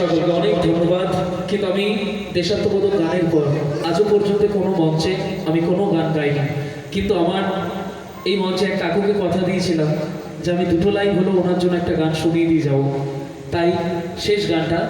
সকলকে অনেক ধন্যবাদ। কিন্তু আমি দেশাত্মবোধক গানের পর, আজও পর্যন্ত কোনো মঞ্চে আমি কোনো গান গাইনি। কিন্তু আমার এই মঞ্চে এক কাকুকে কথা দিয়েছিলাম যে আমি দুটো লাইন হলো ওনার জন্য একটা গান শুনিয়ে দিয়ে যাব। তাই শেষ গানটা